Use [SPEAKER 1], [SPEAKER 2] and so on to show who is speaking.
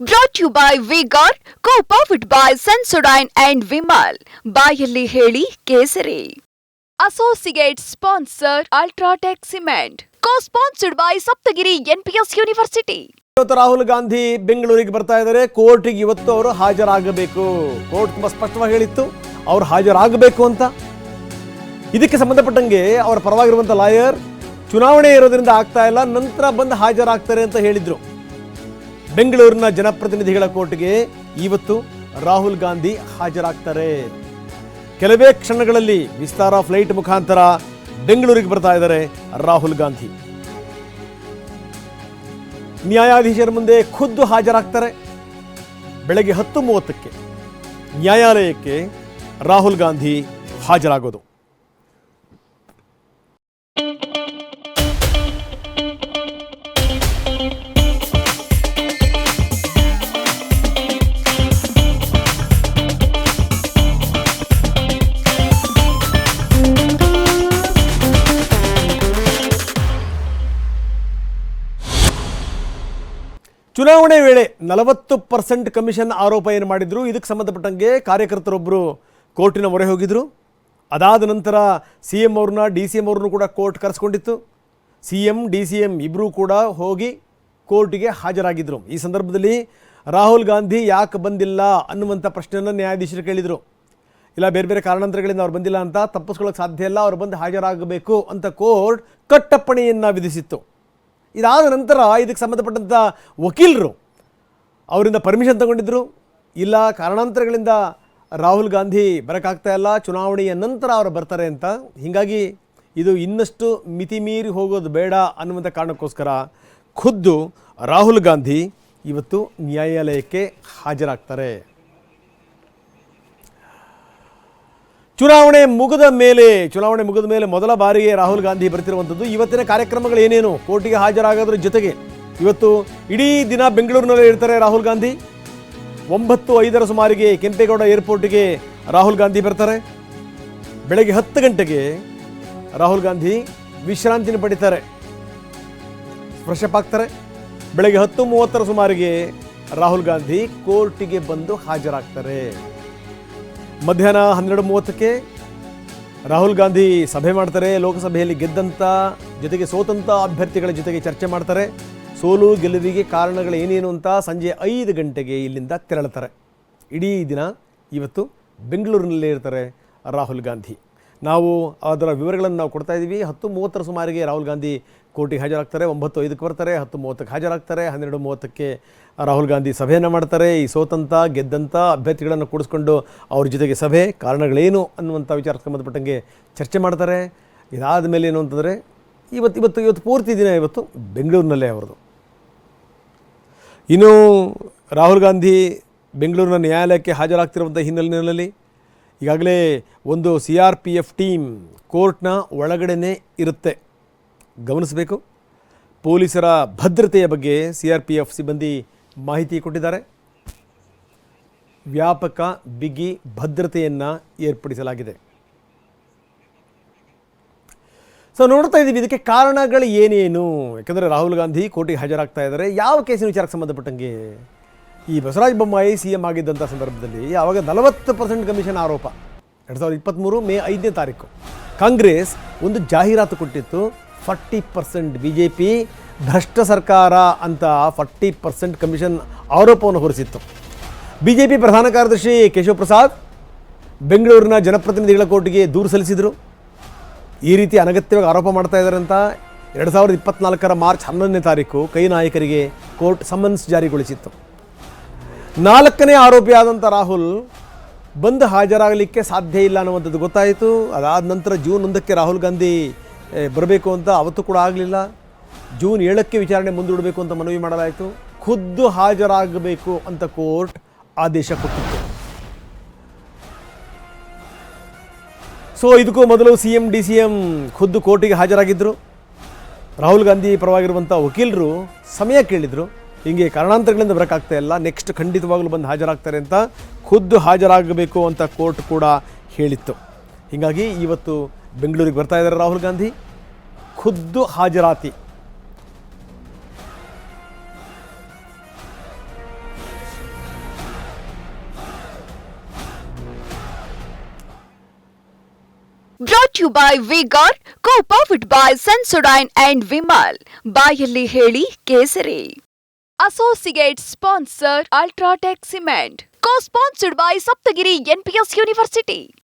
[SPEAKER 1] Brought you by Vigor co powered by Sensodyne and Vimal ಬಾಯಲ್ಲಿ ಹೇಳಿ ಕೇಸರಿ. Associate sponsor UltraTech cement co sponsored by Saptagiri NPS university
[SPEAKER 2] ಇವತ್ತು ರಾಹುಲ್ ಗಾಂಧಿ ಬೆಂಗಳೂರಿಗೆ ಬರ್ತಾ ಇದ್ದಾರೆ. ಕೋರ್ಟಿಗೆ ಇವತ್ತು ಅವರು ಹಾಜರಾಗಬೇಕು. ಕೋರ್ಟ್ ತುಂಬಾ ಸ್ಪಷ್ಟವಾಗಿ ಹೇಳಿತ್ತು. ಅವರು ಹಾಜರಾಗಬೇಕು ಅಂತ. ಇದಕ್ಕೆ ಸಂಬಂಧಪಟ್ಟಂಗೆ ಅವರ ಪರವಾಗಿರುವಂತ ಲಾಯರ್ ಚುನಾವಣೆ ಇರೋದ್ರಿಂದ ಆಗ್ತಾ ಇಲ್ಲ. ನಂತರ ಬಂದು ಹಾಜರಾಗ್ತಾರೆ ಅಂತ ಹೇಳಿದ್ರು. ಬೆಂಗಳೂರಿನ ಜನಪ್ರತಿನಿಧಿಗಳ ಕೋರ್ಟ್ಗೆ ಇವತ್ತು ರಾಹುಲ್ ಗಾಂಧಿ ಹಾಜರಾಗ್ತಾರೆ. ಕೆಲವೇ ಕ್ಷಣಗಳಲ್ಲಿ ವಿಸ್ತಾರ ಫ್ಲೈಟ್ ಮುಖಾಂತರ ಬೆಂಗಳೂರಿಗೆ ಬರ್ತಾ ಇದ್ದಾರೆ ರಾಹುಲ್ ಗಾಂಧಿ. ನ್ಯಾಯಾಧೀಶರ ಮುಂದೆ ಖುದ್ದು ಹಾಜರಾಗ್ತಾರೆ. ಬೆಳಗ್ಗೆ ಹತ್ತು ಮೂವತ್ತಕ್ಕೆ ನ್ಯಾಯಾಲಯಕ್ಕೆ ರಾಹುಲ್ ಗಾಂಧಿ ಹಾಜರಾಗೋದು. ಚುನಾವಣೆ ವೇಳೆ ನಲವತ್ತು ಪರ್ಸೆಂಟ್ ಕಮಿಷನ್ ಆರೋಪ ಏನು ಮಾಡಿದ್ರು, ಇದಕ್ಕೆ ಸಂಬಂಧಪಟ್ಟಂಗೆ ಕಾರ್ಯಕರ್ತರೊಬ್ಬರು ಕೋರ್ಟಿನ ಮೊರೆ ಹೋಗಿದ್ರು. ಅದಾದ ನಂತರ ಸಿ ಎಂ ಅವ್ರನ್ನ, ಡಿ ಸಿ ಎಂ ಅವ್ರನ್ನೂ ಕೂಡ court ಕರೆಸ್ಕೊಂಡಿತ್ತು. C M, D C M ಇಬ್ಬರೂ ಕೂಡ ಹೋಗಿ ಕೋರ್ಟಿಗೆ ಹಾಜರಾಗಿದ್ದರು ಈ ಸಂದರ್ಭದಲ್ಲಿ ರಾಹುಲ್ ಗಾಂಧಿ ಯಾಕೆ ಬಂದಿಲ್ಲ ಅನ್ನುವಂಥ ಪ್ರಶ್ನೆಯನ್ನು ನ್ಯಾಯಾಧೀಶರು ಕೇಳಿದರು. ಇಲ್ಲ, ಬೇರೆ ಬೇರೆ ಕಾರಣಾಂತರಗಳಿಂದ ಅವ್ರು ಬಂದಿಲ್ಲ ಅಂತ ತಪ್ಪಿಸ್ಕೊಳ್ಳೋಕೆ ಸಾಧ್ಯ ಇಲ್ಲ, ಅವ್ರು ಬಂದು ಹಾಜರಾಗಬೇಕು ಅಂತ ಕೋರ್ಟ್ ಕಟ್ಟಪ್ಪಣೆಯನ್ನು ವಿಧಿಸಿತ್ತು. ಇದಾದ ನಂತರ ಇದಕ್ಕೆ ಸಂಬಂಧಪಟ್ಟಂಥ ವಕೀಲರು ಅವರಿಂದ ಪರ್ಮಿಷನ್ ತಗೊಂಡಿದ್ದರು ಇಲ್ಲ, ಕಾರಣಾಂತರಗಳಿಂದ ರಾಹುಲ್ ಗಾಂಧಿ ಬರೋಕ್ಕಾಗ್ತಾ ಇಲ್ಲ, ಚುನಾವಣೆಯ ನಂತರ ಅವರು ಬರ್ತಾರೆ ಅಂತ. ಹೀಗಾಗಿ ಇದು ಇನ್ನಷ್ಟು ಮಿತಿ ಮೀರಿ ಹೋಗೋದು ಬೇಡ ಅನ್ನುವಂಥ ಕಾರಣಕ್ಕೋಸ್ಕರ ಖುದ್ದು ರಾಹುಲ್ ಗಾಂಧಿ ಇವತ್ತು ನ್ಯಾಯಾಲಯಕ್ಕೆ ಹಾಜರಾಗ್ತಾರೆ. ಚುನಾವಣೆ ಮುಗಿದ ಮೇಲೆ, ಚುನಾವಣೆ ಮುಗಿದ ಮೇಲೆ ಮೊದಲ ಬಾರಿಗೆ ರಾಹುಲ್ ಗಾಂಧಿ ಬರ್ತಿರುವಂಥದ್ದು. ಇವತ್ತಿನ ಕಾರ್ಯಕ್ರಮಗಳು ಏನೇನು? ಕೋರ್ಟಿಗೆ ಹಾಜರಾಗೋದ್ರ ಜೊತೆಗೆ ಇವತ್ತು ಇಡೀ ದಿನ ಬೆಂಗಳೂರಿನಲ್ಲಿ ಇರ್ತಾರೆ ರಾಹುಲ್ ಗಾಂಧಿ. ಒಂಬತ್ತು ಐದರ ಸುಮಾರಿಗೆ ಕೆಂಪೇಗೌಡ ಏರ್ಪೋರ್ಟಿಗೆ ರಾಹುಲ್ ಗಾಂಧಿ ಬರ್ತಾರೆ. ಬೆಳಗ್ಗೆ ಹತ್ತು ಗಂಟೆಗೆ ರಾಹುಲ್ ಗಾಂಧಿ ವಿಶ್ರಾಂತಿನ ಪಡಿತಾರೆ. ಫ್ರೆಶ್ ಅಪ್ ಆಗ್ತಾರೆ. ಬೆಳಗ್ಗೆ ಹತ್ತು ಮೂವತ್ತರ ಸುಮಾರಿಗೆ ರಾಹುಲ್ ಗಾಂಧಿ ಕೋರ್ಟಿಗೆ ಬಂದು ಹಾಜರಾಗ್ತಾರೆ. ಮಧ್ಯಾಹ್ನ ಹನ್ನೆರಡು ಮೂವತ್ತಕ್ಕೆ ರಾಹುಲ್ ಗಾಂಧಿ ಸಭೆ ಮಾಡ್ತಾರೆ, ಲೋಕಸಭೆಯಲ್ಲಿ ಗೆದ್ದಂಥ ಜೊತೆಗೆ ಸೋತಂಥ ಅಭ್ಯರ್ಥಿಗಳ ಜೊತೆಗೆ ಚರ್ಚೆ ಮಾಡ್ತಾರೆ. ಸೋಲು ಗೆಲುವಿಗೆ ಕಾರಣಗಳು ಏನೇನು ಅಂತ ಸಂಜೆ ಐದು ಗಂಟೆಗೆ ಇಲ್ಲಿಂದ ತೆರಳುತ್ತಾರೆ. ಇಡೀ ದಿನ ಇವತ್ತು ಬೆಂಗಳೂರಿನಲ್ಲೇ ಇರ್ತಾರೆ ರಾಹುಲ್ ಗಾಂಧಿ. ನಾವು ಅದರ ವಿವರಗಳನ್ನು ನಾವು ಕೊಡ್ತಾ ಇದ್ದೀವಿ. ಹತ್ತು ಮೂವತ್ತರ ಸುಮಾರಿಗೆ ರಾಹುಲ್ ಗಾಂಧಿ ಕೋರ್ಟಿಗೆ ಹಾಜರಾಗ್ತಾರೆ. ಒಂಬತ್ತು ಐದಕ್ಕೆ ಬರ್ತಾರೆ. ಹತ್ತು ಮೂವತ್ತಕ್ಕೆ ಹಾಜರಾಗ್ತಾರೆ. ಹನ್ನೆರಡು ಮೂವತ್ತಕ್ಕೆ ರಾಹುಲ್ ಗಾಂಧಿ ಸಭೆಯನ್ನು ಮಾಡ್ತಾರೆ. ಈ ಸೋತಂಥ ಗೆದ್ದಂಥ ಅಭ್ಯರ್ಥಿಗಳನ್ನು ಕೂಡಿಸ್ಕೊಂಡು ಅವ್ರ ಜೊತೆಗೆ ಸಭೆ, ಕಾರಣಗಳೇನು ಅನ್ನುವಂಥ ವಿಚಾರಕ್ಕೆ ಸಂಬಂಧಪಟ್ಟಂಗೆ ಚರ್ಚೆ ಮಾಡ್ತಾರೆ. ಇದಾದ ಮೇಲೆ ಏನು ಅಂತಂದರೆ, ಇವತ್ತು ಇವತ್ತು ಇವತ್ತು ಪೂರ್ತಿ ದಿನ ಇವತ್ತು ಬೆಂಗಳೂರಿನಲ್ಲೇ ಅವರದು ಇನ್ನು ರಾಹುಲ್ ಗಾಂಧಿ ಬೆಂಗಳೂರಿನ ನ್ಯಾಯಾಲಯಕ್ಕೆ ಹಾಜರಾಗ್ತಿರುವಂಥ ಹಿನ್ನೆಲೆಯಲ್ಲಿ ಈಗಾಗಲೇ ಒಂದು C R P F team ಕೋರ್ಟ್ನ ಒಳಗಡೆನೇ ಇರುತ್ತೆ. ಗಮನಿಸಬೇಕು. ಪೊಲೀಸರ ಭದ್ರತೆಯ ಬಗ್ಗೆ ಸಿ ಆರ್ ಪಿ ಎಫ್ ಸಿಬ್ಬಂದಿ ಮಾಹಿತಿ ಕೊಟ್ಟಿದ್ದಾರೆ. ವ್ಯಾಪಕ ಬಿಗಿ ಭದ್ರತೆಯನ್ನು ಏರ್ಪಡಿಸಲಾಗಿದೆ. ಸೊ ನೋಡ್ತಾ ಇದ್ದೀವಿ, ಇದಕ್ಕೆ ಕಾರಣಗಳು ಏನೇನು? ಯಾಕಂದರೆ ರಾಹುಲ್ ಗಾಂಧಿ ಕೋರ್ಟಿಗೆ ಹಾಜರಾಗ್ತಾ ಇದ್ದಾರೆ. ಯಾವ ಕೇಸಿನ ವಿಚಾರಕ್ಕೆ ಸಂಬಂಧಪಟ್ಟಂಗೆ? ಈ ಬಸವರಾಜ ಬೊಮ್ಮಾಯಿ ಸಿ ಎಂ ಆಗಿದ್ದಂಥ ಸಂದರ್ಭದಲ್ಲಿ ಆವಾಗ ನಲವತ್ತು ಪರ್ಸೆಂಟ್ ಕಮಿಷನ್ ಆರೋಪ. ಎರಡು ಸಾವಿರದ ಇಪ್ಪತ್ತ್ಮೂರು ಮೇ ಐದನೇ ತಾರೀಕು. ಕಾಂಗ್ರೆಸ್ ಒಂದು ಜಾಹೀರಾತು ಕೊಟ್ಟಿತ್ತು, forty percent B J P ಭ್ರಷ್ಟ ಸರ್ಕಾರ ಅಂತ ಫಾರ್ಟಿ ಪರ್ಸೆಂಟ್ ಕಮಿಷನ್ ಆರೋಪವನ್ನು ಹೊರಿಸಿತ್ತು. ಬಿ ಜೆ ಪಿ ಪ್ರಧಾನ ಕಾರ್ಯದರ್ಶಿ ಕೇಶವ ಪ್ರಸಾದ್ ಬೆಂಗಳೂರಿನ ಜನಪ್ರತಿನಿಧಿಗಳ ಕೋರ್ಟ್ಗೆ ದೂರು ಸಲ್ಲಿಸಿದರು. ಈ ರೀತಿ ಅನಗತ್ಯವಾಗಿ ಆರೋಪ ಮಾಡ್ತಾ ಇದ್ದಾರೆ ಅಂತ ಎರಡು ಸಾವಿರದ ಇಪ್ಪತ್ನಾಲ್ಕರ ಮಾರ್ಚ್ ಹನ್ನೊಂದನೇ ತಾರೀಕು ಕೈ ನಾಯಕರಿಗೆ ಕೋರ್ಟ್ ಸಮನ್ಸ್ ಜಾರಿಗೊಳಿಸಿತ್ತು. ನಾಲ್ಕನೇ ಆರೋಪಿಯಾದಂಥ ರಾಹುಲ್ ಬಂದು ಹಾಜರಾಗಲಿಕ್ಕೆ ಸಾಧ್ಯ ಇಲ್ಲ ಅನ್ನುವಂಥದ್ದು ಗೊತ್ತಾಯಿತು. ಅದಾದ ನಂತರ ಜೂನ್ ಒಂದಕ್ಕೆ ರಾಹುಲ್ ಗಾಂಧಿ ಬರಬೇಕು ಅಂತ ಅವತ್ತು ಕೂಡ ಆಗಲಿಲ್ಲ. ಜೂನ್ ಏಳಕ್ಕೆ ವಿಚಾರಣೆ ಮುಂದೂಡಬೇಕು ಅಂತ ಮನವಿ ಮಾಡಲಾಯಿತು. ಖುದ್ದು ಹಾಜರಾಗಬೇಕು ಅಂತ ಕೋರ್ಟ್ ಆದೇಶ ಕೊಟ್ಟಿತ್ತು. ಸೊ, ಇದಕ್ಕೂ ಮೊದಲು C M D C M ಖುದ್ದು ಕೋರ್ಟಿಗೆ ಹಾಜರಾಗಿದ್ದರು ರಾಹುಲ್ ಗಾಂಧಿ ಪರವಾಗಿರುವಂಥ ವಕೀಲರು ಸಮಯ ಕೇಳಿದರು. ಹಿಂಗೆ ಕಾರಣಾಂತರಗಳಿಂದ ಬರೋಕ್ಕಾಗ್ತಾ ಇಲ್ಲ. ನೆಕ್ಸ್ಟ್ ಖಂಡಿತವಾಗಲೂ ಬಂದು ಹಾಜರಾಗ್ತಾರೆ ಅಂತ ಖುದ್ದು ಹಾಜರಾಗಬೇಕು ಅಂತ ಕೋರ್ಟ್ ಕೂಡ ಹೇಳಿತ್ತು. ಹೀಗಾಗಿ ಇವತ್ತು ಬೆಂಗಳೂರಿಗೆ ಬರ್ತಾ ಇದ್ದಾರೆ ರಾಹುಲ್ ಗಾಂಧಿ. ಖುದ್ದು ಹಾಜರಾತಿ.
[SPEAKER 1] Brought you by Vigor co powered by Sensodyne and Vimal ಬಾಯಲ್ಲಿ ಹೇಳಿ ಕೇಸರಿ. Associate sponsor UltraTech cement co sponsored by Saptagiri NPS university